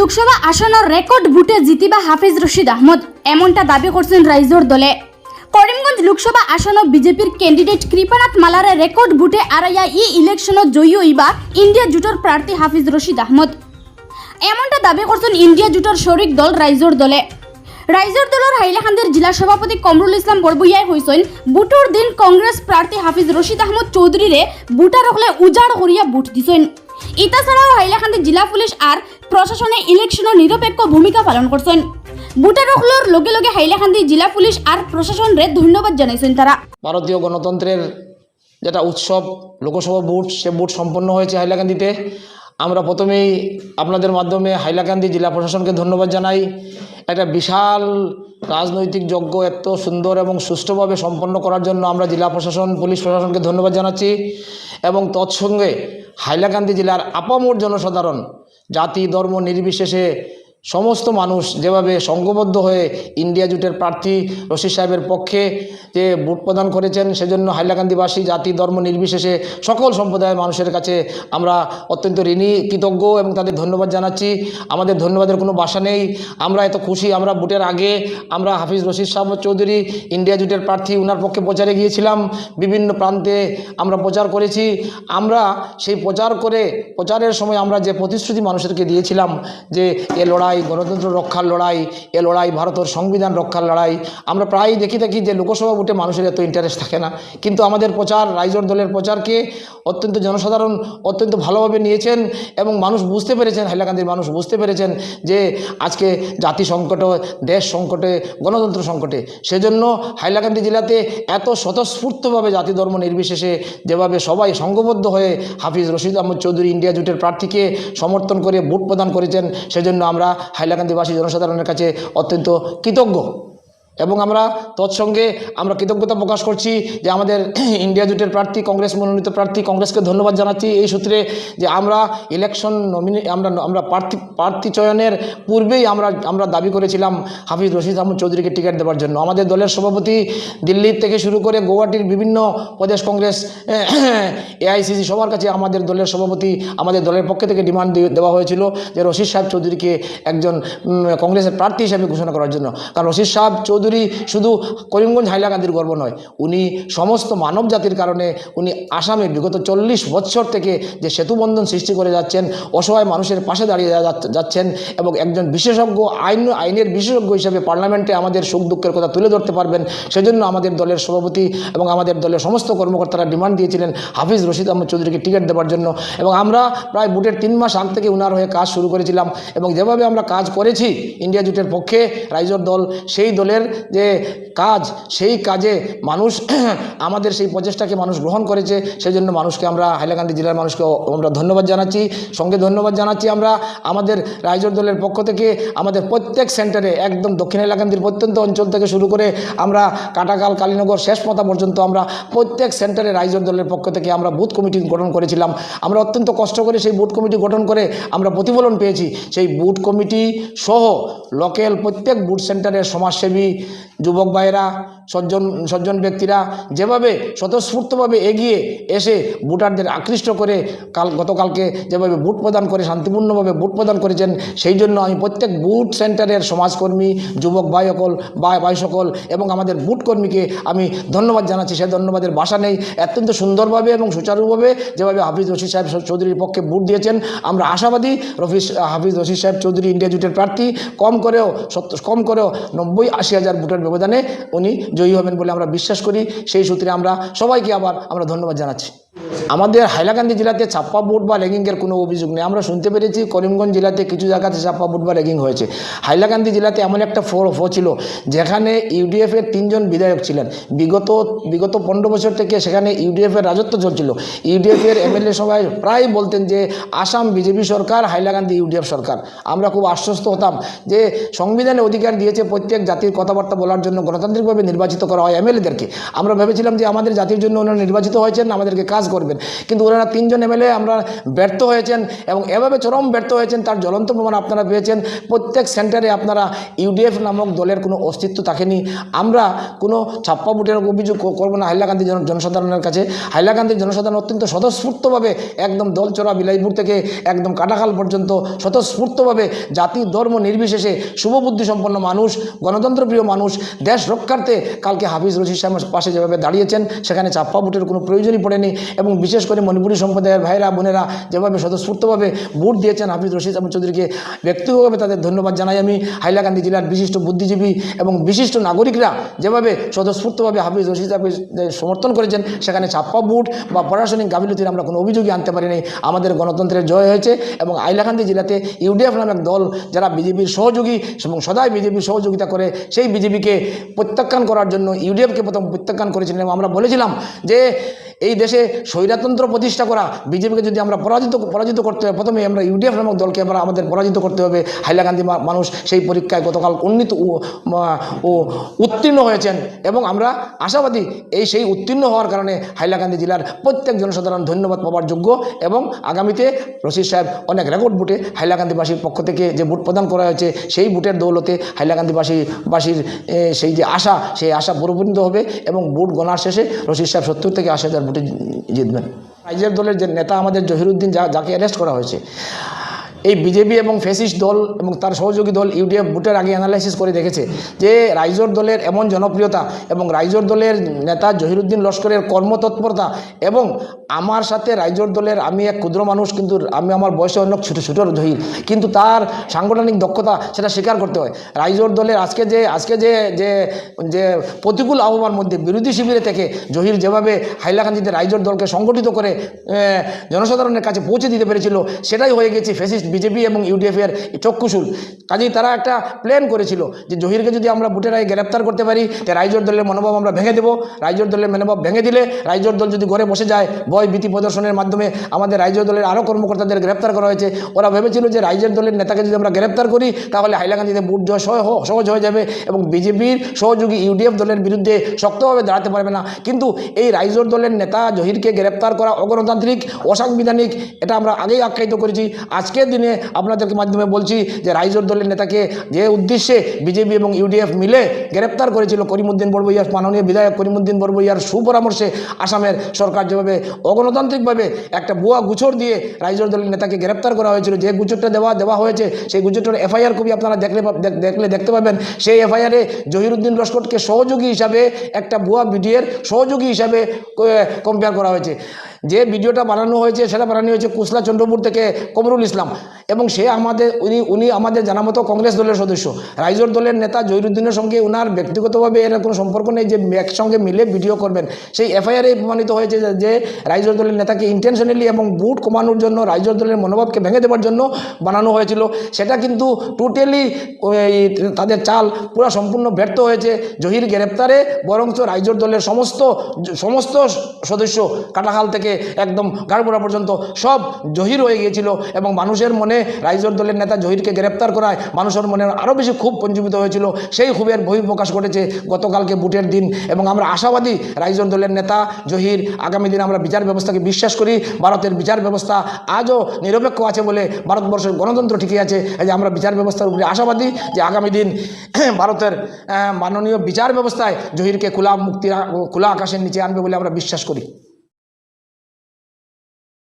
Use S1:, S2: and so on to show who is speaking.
S1: লোকসভা আসনের রেকর্ড ভোটে জিতিবা হাফিজ রশিদ আহমদ। এমনটা দাবি করছেন রাইজোর দলে। করিমগঞ্জ লোকসভা আসনত বিজেপির ক্যান্ডিডেট কৃপানাথ মালারে রেকর্ড ভোটে আড়াইয়া ই ইলেকশনত জয়ী হইবা ইন্ডিয়া জোটর প্রার্থী হাফিজ রশিদ আহমদ। এমনটা দাবি করছেন ইন্ডিয়া জোটর শরিক দল রাইজোর দলে। রাইজোর দলের হাইলাকান্দির জেলা সভাপতি কমরুল ইসলাম বরবইয়াই হয়েছেন বুটোর দিন কংগ্রেস প্রার্থী হাফিজ রশিদ আহমদ চৌধুরীরে বুটার হলে উজাড় করিয়া বুট দিছেন ইতা ছাড়াও হাইলাকান্দি জেলা পুলিশ আর প্রশাসনে ইলেকশনের নিরপেক্ষ ভূমিকা পালন করছেন। বুটার হলের লগে লগে হাইলাকান্দি জেলা পুলিশ আর প্রশাসনরে ধন্যবাদ জানাইছেন তারা।
S2: ভারতীয় গণতন্ত্রের যেটা উৎসব, লোকসভা ভোট, সে ভোট সম্পন্ন হয়েছে হাইলাকান্দিতে। আমরা প্রথমেই আপনাদের মাধ্যমে হাইলাকান্দি জেলা প্রশাসনকে ধন্যবাদ জানাই। একটা বিশাল রাজনৈতিক যজ্ঞ এত সুন্দর এবং সুষ্ঠুভাবে সম্পন্ন করার জন্য আমরা জেলা প্রশাসন, পুলিশ প্রশাসনকে ধন্যবাদ জানাচ্ছি। এবং তৎসঙ্গে হাইলাকান্দি জেলার আপামোর জনসাধারণ জাতি ধর্ম নির্বিশেষে সমস্ত মানুষ যেভাবে সংঘবদ্ধ হয়ে ইন্ডিয়া জুটের প্রার্থী রশিদ সাহেবের পক্ষে যে ভোট প্রদান করেছেন, সেজন্য হাইলাকান্দিবাসী, জাতি, ধর্ম নির্বিশেষে সকল সম্প্রদায়ের মানুষের কাছে আমরা অত্যন্ত ঋণী, কৃতজ্ঞ এবং তাদের ধন্যবাদ জানাচ্ছি। আমাদের ধন্যবাদের কোনো বাসা নেই। আমরা এত খুশি, আমরা ভোটের আগে আমরা হাফিজ রশিদ সাহেব চৌধুরী, ইন্ডিয়া জুটের প্রার্থী ওনার পক্ষে প্রচারে গিয়েছিলাম। বিভিন্ন প্রান্তে আমরা প্রচার করেছি। আমরা সেই প্রচার করে, প্রচারের সময় আমরা যে প্রতিশ্রুতি মানুষদেরকে দিয়েছিলাম যে এ লড়াই গণতন্ত্র রক্ষার লড়াই, এ লড়াই ভারতের সংবিধান রক্ষার লড়াই। আমরা প্রায়ই দেখি থাকি যে লোকসভা ভোটে মানুষের এত ইন্টারেস্ট থাকে না। কিন্তু আমাদের প্রচার, রাইজর দলের প্রচারকে অত্যন্ত জনসাধারণ অত্যন্ত ভালোভাবে নিয়েছেন এবং মানুষ বুঝতে পেরেছেন হাইলাকান্দির মানুষ বুঝতে পেরেছেন যে আজকে জাতি সংকটে, দেশ সংকটে, গণতন্ত্র সংকটে। সেজন্য হাইলাকান্দি জেলাতে এত স্বতঃস্ফূর্তভাবে জাতি ধর্ম নির্বিশেষে যেভাবে সবাই সংঘবদ্ধ হয়ে হাফিজ রশিদ আহমদ চৌধুরী ইন্ডিয়া জুটের প্রার্থীকে সমর্থন করে ভোট প্রদান করেছেন, সেজন্য আমরা হাইলাকান্দিবাসী জনসাধারণের কাছে অত্যন্ত কৃতজ্ঞ। এবং আমরা তৎসঙ্গে আমরা কৃতজ্ঞতা প্রকাশ করছি যে আমাদের ইন্ডিয়া জোটের প্রার্থী, কংগ্রেস মনোনীত প্রার্থী, কংগ্রেসকে ধন্যবাদ জানাচ্ছি। এই সূত্রে যে আমরা ইলেকশন নমিনে আমরা আমরা প্রার্থী প্রার্থী চয়নের পূর্বেই আমরা আমরা দাবি করেছিলাম হাফিজ রশিদ আহমদ চৌধুরীকে টিকিট দেওয়ার জন্য। আমাদের দলের সভাপতি দিল্লির থেকে শুরু করে গৌহাটির বিভিন্ন প্রদেশ কংগ্রেস এআইসিসি সবার কাছে আমাদের দলের সভাপতি, আমাদের দলের পক্ষ থেকে ডিমান্ড দেওয়া হয়েছিল যে রশিদ সাহেব চৌধুরীকে একজন কংগ্রেসের প্রার্থী হিসেবে ঘোষণা করার জন্য। কারণ রশিদ সাহেব চৌধুরী শুধু করিমগঞ্জ হাইলাকান্দির গর্ব নয়, উনি সমস্ত মানব জাতির কারণে উনি আসামে বিগত চল্লিশ বছর থেকে যে সেতুবন্ধন সৃষ্টি করে যাচ্ছেন, অসহায় মানুষের পাশে দাঁড়িয়ে যাচ্ছেন এবং একজন বিশেষজ্ঞ, আইন, আইনের বিশেষজ্ঞ হিসেবে পার্লামেন্টে আমাদের সুখ দুঃখের কথা তুলে ধরতে পারবেন। সেজন্য আমাদের দলের সভাপতি এবং আমাদের দলের সমস্ত কর্মকর্তারা ডিমান্ড দিয়েছিলেন হাফিজ রশিদ আহমদ চৌধুরীকে টিকিট দেওয়ার জন্য এবং আমরা প্রায় বুটের তিন মাস আগ থেকে উনার হয়ে কাজ শুরু করেছিলাম এবং যেভাবে আমরা কাজ করেছি, ইন্ডিয়া জুটের পক্ষে, রাইজর দল, সেই দলের যে কাজ, সেই কাজে মানুষ আমাদের সেই প্রচেষ্টাকে মানুষ গ্রহণ করেছে সেই জন্য মানুষকে আমরা হাইলাকান্দি জেলার মানুষকে আমরা ধন্যবাদ জানাচ্ছি। সঙ্গে ধন্যবাদ জানাচ্ছি আমরা আমাদের রাইজর দলের পক্ষ থেকে আমাদের প্রত্যেক সেন্টারে একদম দক্ষিণ হাইলাকান্দির প্রত্যন্ত অঞ্চল থেকে শুরু করে আমরা কাটাকাল কালীনগর শেষ মাথা পর্যন্ত আমরা প্রত্যেক সেন্টারে রাইজর দলের পক্ষ থেকে আমরা বুথ কমিটি গঠন করেছিলাম। আমরা অত্যন্ত কষ্ট করে সেই বুথ কমিটি গঠন করে আমরা প্রতিফলন পেয়েছি। সেই বুথ কমিটি সহ লোকাল প্রত্যেক বুথ সেন্টারের সমাজসেবী যুবক ভাইয়েরা সজ্জন সজ্জন ব্যক্তিরা যেভাবে স্বতঃস্ফূর্তভাবে এগিয়ে এসে ভোটারদের আকৃষ্ট করে কাল, গতকালকে যেভাবে ভোট প্রদান করে, শান্তিপূর্ণভাবে ভোট প্রদান করেছেন, সেই জন্য আমি প্রত্যেক বুথ সেন্টারের সমাজকর্মী, যুবক ভাই সকল, ভাই ভাই সকল এবং আমাদের বুথ কর্মীকে আমি ধন্যবাদ জানাচ্ছি। সে ধন্যবাদের বাসা নেই। অত্যন্ত সুন্দরভাবে এবং সুচারুভাবে যেভাবে হাফিজ রশিদ সাহেব চৌধুরীর পক্ষে ভোট দিয়েছেন, আমরা আশাবাদী রফিজ হাফিজ রশিদ সাহেব চৌধুরী ইন্ডিয়া জুটের প্রার্থী, কম করেও কম করেও নব্বই, আশি হাজার ভোটের ব্যবধানে উনি জয়ী হবেন বলে আমরা বিশ্বাস করি। সেই সূত্রে আমরা সবাইকে আবার আমরা ধন্যবাদ জানাচ্ছি। আমাদের হাইলাকান্দি জেলাতে ছাপ্পা বুট বা র্যাগিংয়ের কোনো অভিযোগ নেই। আমরা শুনতে পেরেছি করিমগঞ্জ জেলাতে কিছু জায়গাতে ছাপ্পা বুট বা র্যাগিং হয়েছে। হাইলাকান্দি জেলাতে এমন একটা ফোর ফো ছিল, যেখানে ইউডিএফের তিনজন বিধায়ক ছিলেন। বিগত বিগত পনেরো বছর থেকে সেখানে ইউডিএফের রাজত্ব চলছিল। ইউডিএফের এমএলএ সবাই প্রায় বলতেন যে, আসাম বিজেপি সরকার, হাইলাকান্দি ইউডিএফ সরকার। আমরা খুব আশ্বস্ত হতাম যে, সংবিধানে অধিকার দিয়েছে প্রত্যেক জাতির কথাবার্তা বলার জন্য গণতান্ত্রিকভাবে নির্বাচিত করা হয় এমএলএদেরকে। আমরা ভেবেছিলাম যে, আমাদের জাতির জন্য ওনারা নির্বাচিত হয়েছেন, আমাদেরকে কাজ কাজ করবেন। কিন্তু ওনারা তিনজন এমএলএ আমরা ব্যর্থ হয়েছেন এবং এভাবে চরম ব্যর্থ হয়েছেন, তার জ্বলন্ত প্রমাণ আপনারা পেয়েছেন। প্রত্যেক সেন্টারে আপনারা ইউডিএফ নামক দলের কোনো অস্তিত্ব থাকেনি। আমরা কোনো ছাপ্পা বুটের অভিযোগ করব না। হাইলাকান্দি জন জনসাধারণের কাছে। হাইলাকান্দির জনসাধারণ অত্যন্ত স্বতঃস্ফূর্তভাবে একদম দলচড়া বিলাইপুর থেকে একদম কাটাখাল পর্যন্ত স্বতঃস্ফূর্তভাবে জাতি, ধর্ম নির্বিশেষে শুভবুদ্ধি সম্পন্ন মানুষ, গণতন্ত্রপ্রিয় মানুষ, দেশ রক্ষার্থে কালকে হাফিজ রশিদ সাহেবের পাশে যেভাবে দাঁড়িয়েছেন, সেখানে চাপ্পা বুটের কোনো প্রয়োজনই পড়েনি। এবং বিশেষ করে মণিপুরী সম্প্রদায়ের ভাইরা, বোনেরা যেভাবে স্বতঃস্ফূর্তভাবে ভোট দিয়েছেন হাফিজ রশিদ আহমদ চৌধুরীকে, ব্যক্তিগতভাবে তাদের ধন্যবাদ জানাই আমি হাইলাকান্দি জেলার বিশিষ্ট বুদ্ধিজীবী এবং বিশিষ্ট নাগরিকরা যেভাবে স্বতঃস্ফূর্তভাবে হাফিজ রশিদ সমর্থন করেছেন, সেখানে ছাপ্পা বুট বা প্রশাসনিক গাফিলতির আমরা কোনো অভিযোগই আনতে পারিনি। আমাদের গণতন্ত্রের জয় হয়েছে এবং হাইলাকান্দি জেলাতে ইউডিএফ নামক দল, যারা বিজেপির সহযোগী এবং সদাই বিজেপির সহযোগিতা করে, সেই বিজেপিকে প্রত্যাখ্যান করার জন্য ইউডিএফকে প্রথম প্রত্যাখ্যান করেছিলেন এবং আমরা বলেছিলাম যে এই দেশে স্বৈরাতন্ত্র প্রতিষ্ঠা করা, বিজেপিকে যদি আমরা পরাজিত পরাজিত করতে হয় প্রথমে আমরা ইউডিএফ নামক দলকে আমরা, আমাদের পরাজিত করতে হবে। হাইলাকান্দি মানুষ সেই পরীক্ষায় গতকাল উন্নীত ও- ও উত্তীর্ণ হয়েছেন এবং আমরা আশাবাদী এই সেই উত্তীর্ণ হওয়ার কারণে হাইলাকান্দি জেলার প্রত্যেক জনসাধারণ ধন্যবাদ পাওয়ার যোগ্য এবং আগামীতে রশিদ সাহেব অনেক রেকর্ড বুটে হাইলাকান্দিবাসীর পক্ষ থেকে যে বুট প্রদান করা হয়েছে, সেই বুটের দৌলতে হাইলাকান্দিবাসী বাসীর সেই যে আশা, সেই আশা পরিপূর্ণ হবে এবং বুট গণার শেষে রশিদ সাহেব সত্তর থেকে আশি হাজার বুটে জিতবেন। রাইজের দলের যে নেতা আমাদের জহিরুদ্দিন যা যাকে অ্যারেস্ট করা হয়েছে এই বিজেপি এবং ফেসিস্ট দল এবং তার সহযোগী দল ইউডিএফ ভোটের আগে অ্যানালাইসিস করে দেখেছে যে রাইজোর দলের এমন জনপ্রিয়তা এবং রাইজোর দলের নেতা জহিরুদ্দিন লস্করের কর্মতৎপরতা এবং আমার সাথে রাইজোর দলের আমি এক ক্ষুদ্র মানুষ কিন্তু আমি আমার বয়সে অনেক ছোটো ছোটো জহির। কিন্তু তার সাংগঠনিক দক্ষতা সেটা স্বীকার করতে হয়। রাইজোর দলের আজকে যে আজকে যে যে যে প্রতিকূল আবহাওয়ার মধ্যে বিরোধী শিবিরে থেকে জহির যেভাবে হাইলাকান্দিতে রাইজোর দলকে সংগঠিত করে জনসাধারণের কাছে পৌঁছে দিতে পেরেছিল, সেটাই হয়ে গেছে ফেসিস্ট বিজেপি এবং ইউডিএফের চক্ষুশুল। কাজেই তারা একটা প্ল্যান করেছিল যে জহিরকে যদি আমরা বুটের আগে গ্রেপ্তার করতে পারি রাইজোর দলের মনোভাব আমরা ভেঙে দেবো। রাইজোর দলের মনোভাব ভেঙে দিলে রাইজোর দল যদি ঘরে বসে যায়, ভয় ভীতি প্রদর্শনের মাধ্যমে আমাদের রাইজোর দলের আরও কর্মকর্তাদের গ্রেপ্তার করা হয়েছে। ওরা ভেবেছিল যে রাইজের দলের নেতাকে যদি আমরা গ্রেপ্তার করি, তাহলে হাইলাকান্দিতে বুট জয় সহ- সহজ হয়ে যাবে এবং বিজেপির সহযোগী ইউডিএফ দলের বিরুদ্ধে শক্তভাবে দাঁড়াতে পারবে না। কিন্তু এই রাইজোর দলের নেতা জহিরকে গ্রেপ্তার করা অগণতান্ত্রিক, অসাংবিধানিক, এটা আমরা আগেই আখ্যায়িত করেছি। আজকের দিনে আপনাদেরকে মাধ্যমে বলছি যে রাইজোর দলের নেতাকে যে উদ্দেশ্যে বিজেপি এবং ইউডিএফ মিলে গ্রেপ্তার করেছিল করিমুদ্দিন বড়বইয়ার মাননীয় বিধায়ক করিমুদ্দিন বড়বইয়ার সুপরামর্শে আসামের সরকার যেভাবে অগণতান্ত্রিকভাবে একটা ভুয়া গুছর দিয়ে রাইজোর দলের নেতাকে গ্রেপ্তার করা হয়েছিল, যে গুজরটা দেওয়া দেওয়া হয়েছে, সেই গুজরটার এফআইআর কবি আপনারা দেখলে দেখলে দেখতে পাবেন। সেই এফআইআরে জহিরুদ্দিন লস্করকে সহযোগী হিসাবে একটা ভুয়া বিডিএর সহযোগী হিসাবে কম্পেয়ার করা হয়েছে। যে ভিডিওটা বানানো হয়েছে সেটা বানানো হয়েছে কুসলা চন্দ্রপুর থেকে কমরুল ইসলাম। এবং সে আমাদের, উনি উনি আমাদের জানা মতো কংগ্রেস দলের সদস্য। রাইজোর দলের নেতা জহিরুদ্দিনের সঙ্গে ওনার ব্যক্তিগতভাবে এর কোনো সম্পর্ক নেই যে একসঙ্গে মিলে ভিডিও করবেন। সেই এফআইআরে প্রমাণিত হয়েছে যে- যে রাইজোর দলের নেতাকে ইন্টেনশনালি এবং বুট কমানোর জন্য, রাইজোর দলের মনোভাবকে ভেঙে দেওয়ার জন্য বানানো হয়েছিল। সেটা কিন্তু টোটালি তাদের চাল পুরো সম্পূর্ণ ব্যর্থ হয়েছে। জহির গ্রেপ্তারে বরঞ্চ রাইজোর দলের সমস্ত সমস্ত সদস্য কাটাখাল থেকে একদম গাড়বোড়া পর্যন্ত সব জহির হয়ে গিয়েছিল এবং মানুষের মনে রাইজোর দলের নেতা জহিরকে গ্রেপ্তার করায় মানুষের মনে আরও বেশি খুব পঞ্জীবিত হয়েছিল। সেই ক্ষোভের বহিঃপ্রকাশ ঘটেছে গতকালকে বুটের দিন এবং আমরা আশাবাদী রাইজোর দলের নেতা জহির আগামী দিনে আমরা বিচার ব্যবস্থাকে বিশ্বাস করি। ভারতের বিচার ব্যবস্থা আজও নিরপেক্ষ আছে বলে ভারতবর্ষের গণতন্ত্র ঠিকই আছে। যে আমরা বিচার ব্যবস্থার উপরে আশাবাদী যে আগামী দিন ভারতের মাননীয় বিচার ব্যবস্থায় জহিরকে খোলা মুক্তি, খোলা আকাশের নিচে আনবে বলে আমরা বিশ্বাস করি।